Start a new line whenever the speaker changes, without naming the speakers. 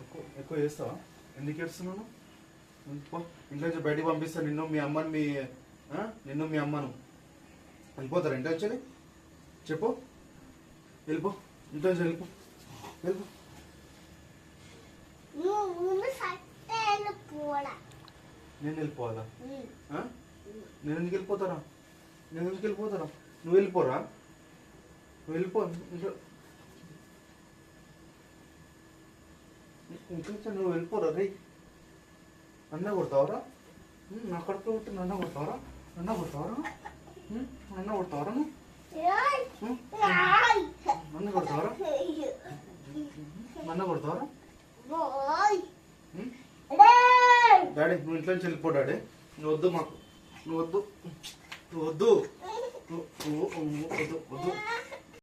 ఎక్కువ ఎక్కువ చేస్తావా? ఎందుకు ఏడుస్తున్నాను పో ఇంట్లో నుంచి బయటికి పంపిస్తా. నిన్ను మీ అమ్మని మీ? నిన్ను మీ అమ్మను. వెళ్ళిపోతారు ఇంట్లో వచ్చి చెప్పు. వెళ్ళిపో. ఇంట్లో నుంచి వెళ్ళిపో. వెళ్ళిపో. నేను వెళ్ళిపోవాలా? నేను ఎందుకు వెళ్ళిపోతారా? నేను ఎందుకు వెళ్ళిపోతారా? నువ్వు వెళ్ళిపోరా? వెళ్ళిపో ఇంట్లో ఇంట్లో నుంచి నువ్వు వెళ్ళిపోరా రే అన్న కొడతావరా? కడుపులో పుట్టి నన్న కొడతావరా? నన్న కొడతావరా? ఉం, నన్న కొడతావరా? నన్ను కొడతావరా? నన్న కొడతావరా? డాడీ నువ్వు ఇంట్లో నుంచి వెళ్ళిపో డాడీ. నువ్వు వద్దు మాకు. నువ్వు వద్దు. నువ్వు వద్దు. నువ్వు వద్దు వద్దు.